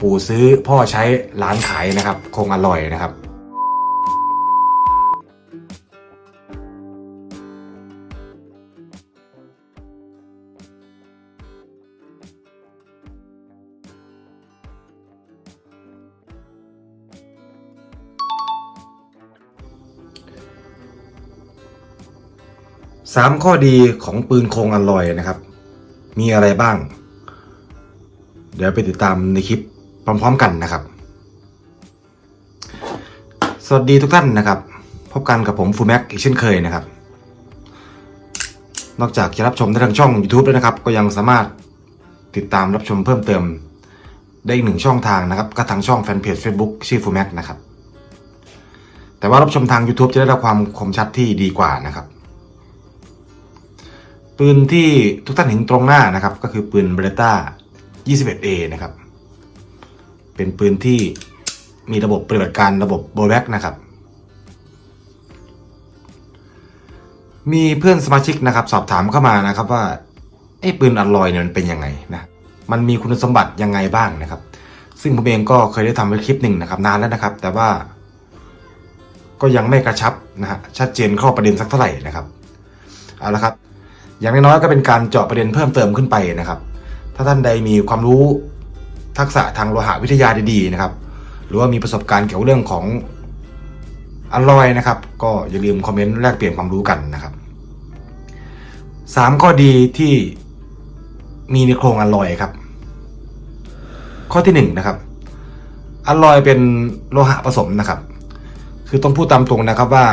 ปู่ซื้อพ่อใช้ร้านขายนะครับ คงอร่อยนะครับสามข้อดีของปืนโคงอลอยนะครับ มีอะไรบ้าง เดี๋ยวไปติดตามในคลิป พร้อมๆกันนะครับ สวัสดีทุกท่านนะครับ พบกันกับผมฟูแม็กอีกเช่นเคยนะครับ นอกจากจะรับชมได้ทางช่อง YouTube แล้วนะครับ ก็ยังสามารถติดตามรับชมเพิ่มเติมได้อีกหนึ่งช่องทางนะครับ ก็ทางช่องแฟนเพจ Facebook ชื่อฟูแม็กนะครับ แต่ว่ารับชมทาง YouTube จะได้รับความคมชัดที่ดีกว่านะครับปืนที่ทุกท่านเห็นตรงหน้านะครับ ก็คือปืนเบรต้า 21A นะครับ เป็นปืนที่มีระบบปฏิบัติการระบบโบแบ็กนะครับ มีเพื่อนสมาชิกนะครับ สอบถามเข้ามานะครับว่าไอ้ปืนอัลลอยเนี่ยมันเป็นยังไงนะมันมีคุณสมบัติยังไงบ้างนะครับ ซึ่งผมเองก็เคยได้ทำไว้คลิปหนึ่งนะครับ นานแล้วนะครับ แต่ว่า ก็ยังไม่กระชับนะฮะชัดเจนข้าประเด็นสักเท่าไหร่นะครับเอาละครับ อย่างน้อยๆก็เป็นการเจาะประเด็นเพิ่มเติมขึ้นไปนะครับ ถ้าท่านใดมีความรู้ ทักษะทางโลหะวิทยาดีๆนะครับ หรือว่ามีประสบการณ์เกี่ยวกับเรื่องของอลลอยนะครับ ก็อย่าลืมคอมเมนต์แลกเปลี่ยนความรู้กันนะครับสามข้อดีที่มีในโครงอลลอยครับ ข้อที่หนึ่งนะครับอลลอยเป็นโลหะผสมนะครับ คือต้องพูดตามตรงนะครับว่า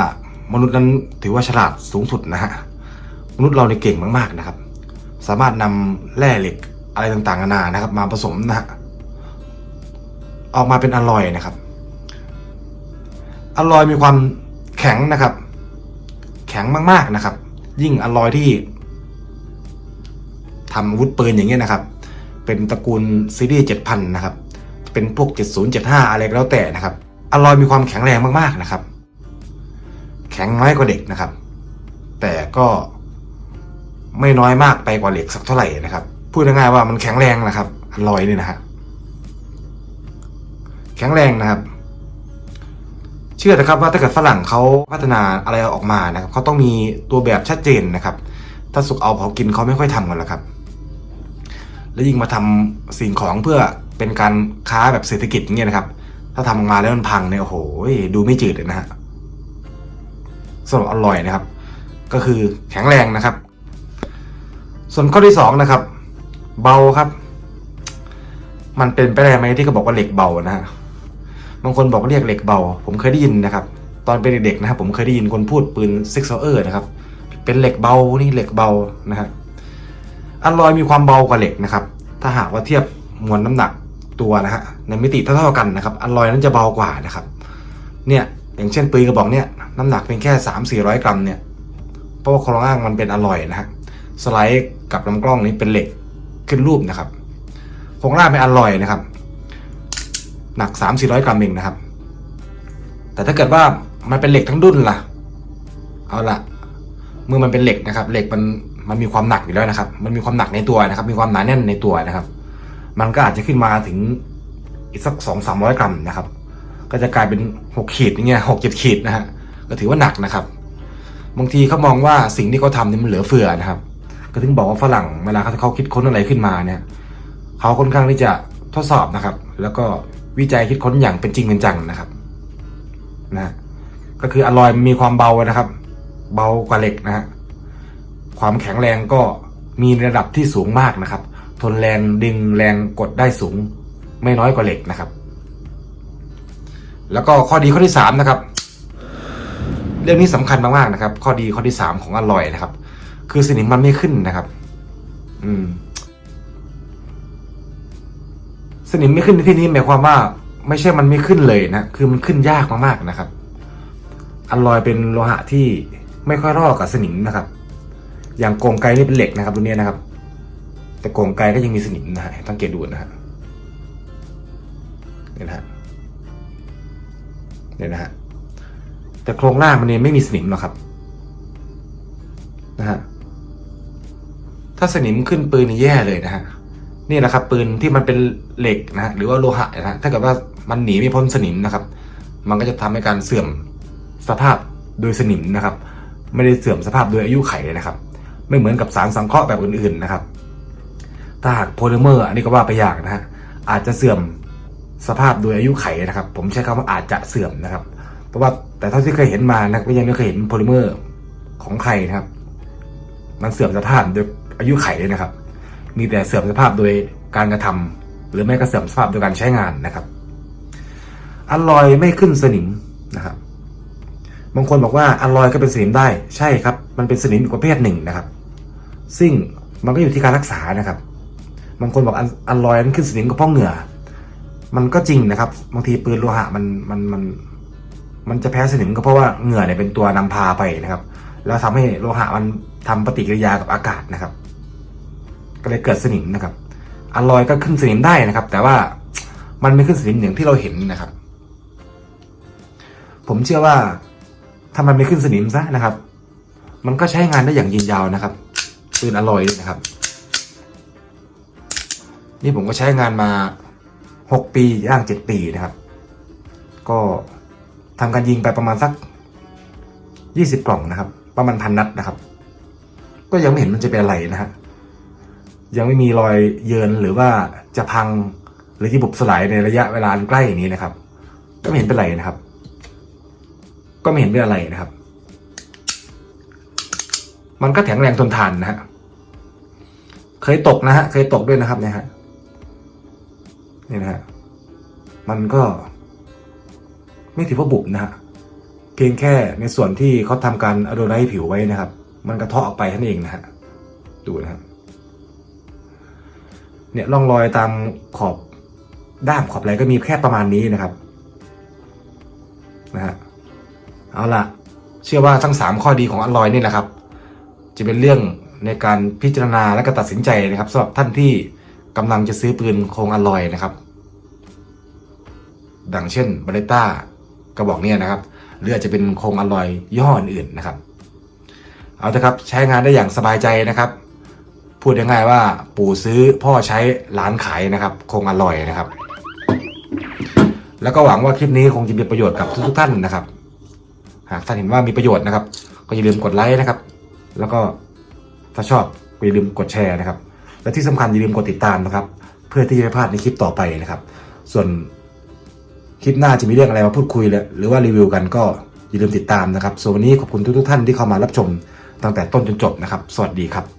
มนุษย์นั้นถือว่าฉลาดสูงสุดนะฮะมนุษย์เราในยเก่งมากๆนะครับ สามารถนำแร่เหล็กอะไรต่างๆนานานะครับ มาผสมนะฮะ ออกมาเป็นอลลอยนะครับอลลอยมีความแข็งนะครับ แข็งมากๆนะครับ ยิ่งอลลอยที่ทำอาวุธปืนอย่างเงี้ยนะครับ เป็นตระกูลซีรีส์7,000นะครับ เป็นพวก 7075 อะไรก็แล้วแต่นะครับอลลอยมีความแข็งแรงมากๆนะครับ แข็งน้อยกว่าเด็กนะครับ แต่ก็ไม่น้อยมากไปกว่าเหล็กสักเท่าไหร่นะครับ พูดง่ายๆว่ามันแข็งแรงนะครับอลลอยนี่นะฮะ แข็งแรงนะครับ เชื่อนะครับว่าถ้าเกิดฝรั่งเขาพัฒนาอะไรออกมานะครับเขาต้องมีตัวแบบชัดเจนนะครับ ถ้าสุกเอาเผากินเขาไม่ค่อยทำกันแล้วครับ แล้วยิ่งมาทำสิ่งของเพื่อเป็นการค้าแบบเศรษฐกิจเงี้ยนะครับ ถ้าทำออกมาแล้วมันพังเนี่ยโอ้โหดูไม่จืดเลยนะฮะสำหรับอร่อยนะครับ ก็คือแข็งแรงนะครับ ส่วนข้อที่สองนะครับ เบาครับ มันเป็นไปได้ไหมที่เขาบอกว่าเหล็กเบานะฮะ บางคนบอกว่าเรียกเหล็กเบา ผมเคยได้ยินนะครับ ตอนเป็นเด็กๆนะครับผมเคยได้ยินคนพูดปืนซิกเซอร์นะครับ เป็นเหล็กเบานี่เหล็กเบานะฮะอัลลอยมีความเบากว่าเหล็กนะครับ ถ้าหากว่าเทียบมวลน้ำหนักตัวนะฮะในมิติเท่าๆกันนะครับอัลลอยนั้นจะเบากว่านะครับ เนี่ยอย่างเช่นปืนกระบอกเนี่ยน้ำหนักเพียงแค่สามสี่ร้อยกรัมเนี่ยเพราะว่าโครงอ้างมันเป็นอลลอยนะฮะสไลด์กับลำกล้องนี้เป็นเหล็กขึ้นรูปนะครับโครงล่างเป็นอลลอยนะครับ หนัก 3 4 0 0 กรัมเองนะครับ แต่ถ้าเกิดว่ามันเป็นเหล็กทั้งดุนล่ะ เอาละเมื่อมันเป็นเหล็กนะครับ เหล็กมันมันมีความหนักอยู่แล้วนะครับ มันมีความหนักในตัวนะครับ มีความหนาแน่นในตัวนะครับ มันก็อาจจะขึ้นมาถึงอีกสักสองสามร้อยกรัมนะครับ ก็จะกลายเป็นหกขีดอย่างเงี้ยหกเจ็ดขีดนะฮะ ก็ถือว่าหนักนะครับ บางทีเขามองว่าสิ่งที่เขาทำนี่มันเหลือเฟือนะครับ ก็ถึงบอกว่าฝรั่งเวลาเขาเขาคิดค้นอะไรขึ้นมาเนี่ย เขาค่อนข้างที่จะทดสอบนะครับ แล้วก็ วิจัยคิดค้นอย่างเป็นจริงเป็นจังนะครับนะก็คืออลลอยมีความเบานะครับ เบากว่าเหล็กนะฮะความแข็งแรงก็มีระดับที่สูงมากนะครับ ทนแรงดึงแรงกดได้สูง ไม่น้อยกว่าเหล็กนะครับ แล้วก็ข้อดีข้อที่สามนะครับ เรื่องนี้สำคัญมากๆนะครับ ข้อดีข้อที่สามของอร่อยนะครับ คือสนิมมันไม่ขึ้นนะครับ อืม สนิมไม่ขึ้นในที่นี้หมายความว่า ไม่ใช่มันไม่ขึ้นเลยนะคือมันขึ้นยากมากๆนะครับอลลอยเป็นโลหะที่ไม่ค่อยรอดกับสนิมนะครับ อย่างกงไกนี่เป็นเหล็กนะครับตัวเนี้ยนะครับ แต่กงไกก็ยังมีสนิมนะฮะสังเกตดูนะฮะเนี่ยนะฮะเนี่ยนะฮะแต่โครงล่างมันเนี่ยไม่มีสนิมหรอกครับนะฮะถ้าสนิมขึ้นปืนนี่แย่เลยนะฮะ นี่แหละครับปืนที่มันเป็นเหล็กนะฮะหรือว่าโลหะนะฮะถ้าเกิดว่ามันหนีไม่พ้นสนิมนะครับ มันก็จะทำให้การเสื่อมสภาพโดยสนิมนะครับ ไม่ได้เสื่อมสภาพโดยอายุไขนะครับ ไม่เหมือนกับสารสังเคราะห์แบบอื่นๆนะครับ ถ้าหากโพลิเมอร์อันนี้ก็ว่าไปอย่างนะฮะอาจจะเสื่อมสภาพโดยอายุไขนะครับ ผมใช้คำว่าอาจจะเสื่อมนะครับ เพราะว่าแต่เท่าที่เคยเห็นมานะก็ยังไม่เคยเห็นโพลิเมอร์ของใครนะครับ มันเสื่อมสภาพโดยอายุไขเลยนะครับ มีแต่เสื่อมสภาพโดยการกระทำหรือไม่ก็เสื่อมสภาพโดยการใช้งานนะครับอลลอยไม่ขึ้นสนิมนะครับ บางคนบอกว่าอลลอยก็เป็นสนิมได้ ใช่ครับ มันเป็นสนิมอีกประเภทหนึ่งนะครับ ซึ่งมันก็อยู่ที่การรักษานะครับ บางคนบอกอันอลลอยนั้นขึ้นสนิมก็เพราะเหงื่อ มันก็จริงนะครับ บางทีปืนโลหะมันมันมันมันจะแพ้สนิมก็เพราะว่าเหงื่อเนี่ยเป็นตัวนำพาไปนะครับ แล้วทำให้โลหะมันทำปฏิกิริยากับอากาศนะครับ ก็เลยเกิดสนิมนะครับอลลอยก็ขึ้นสนิมได้นะครับ แต่ว่ามันไม่ขึ้นสนิมอย่างที่เราเห็นนะครับ ผมเชื่อว่าถ้ามันไม่ขึ้นสนิมซะนะครับ มันก็ใช้งานได้อย่างยืนยาวนะครับปืนอลลอยนะครับ นี่ผมก็ใช้งานมาหกปีย่างเจ็ดปีนะครับ ก็ทำการยิงไปประมาณสักยี่สิบกล่องนะครับ ประมาณพันนัดนะครับ ก็ยังไม่เห็นมันจะเป็นอะไรนะฮะ ยังไม่มีรอยเยินหรือว่าจะพังหรือที่บุบสลายในระยะเวลาใกล้อย่างนี้นะครับ ก็ไม่เห็นเป็นไรนะครับ ก็ไม่เห็นเป็นอะไรนะครับ มันก็แข็งแรงทนทานนะฮะเคยตกนะฮะเคยตกด้วยนะครับเนี่ยฮะนี่นะฮะมันก็ ไม่ถือว่าบุบนะฮะเพียงแค่ในส่วนที่เขาทำการอะโดไนท์ผิวไว้นะครับ มันกระเทาะออกไปท่านเองนะฮะดูนะครับ เนี่ยร่องรอยตามขอบด้ามขอบอะไรก็มีแค่ประมาณนี้นะครับนะฮะเอาละเชื่อว่าทั้งสามข้อดีของอลลอยนี่แหละครับ จะเป็นเรื่องในการพิจารณาและก็ตัดสินใจนะครับสำหรับท่านที่กำลังจะซื้อปืนโครงอลลอยนะครับ ดังเช่นบาเลต้ากระบอกเนี่ยนะครับหรืออาจจะเป็นโครงอลลอยย่ห้ออื่นๆนะครับ เอาเถอะครับใช้งานได้อย่างสบายใจนะครับ พูดง่ายๆว่าปู่ซื้อพ่อใช้หลานขายนะครับ คงอลลอยนะครับ แล้วก็หวังว่าคลิปนี้คงจะมีประโยชน์กับทุกๆท่านนะครับ หากท่านเห็นว่ามีประโยชน์นะครับ ก็อย่าลืมกดไลค์นะครับ แล้วก็ถ้าชอบก็อย่าลืมกดแชร์นะครับ และที่สำคัญอย่าลืมกดติดตามนะครับ เพื่อที่จะไม่พลาดในคลิปต่อไปนะครับ ส่วนคลิปหน้าจะมีเรื่องอะไรมาพูดคุยเลยหรือว่ารีวิวกันก็อย่าลืมติดตามนะครับส่วนวันนี้ขอบคุณทุกๆท่านที่เข้ามารับชมตั้งแต่ต้นจนจบนะครับ สวัสดีครับ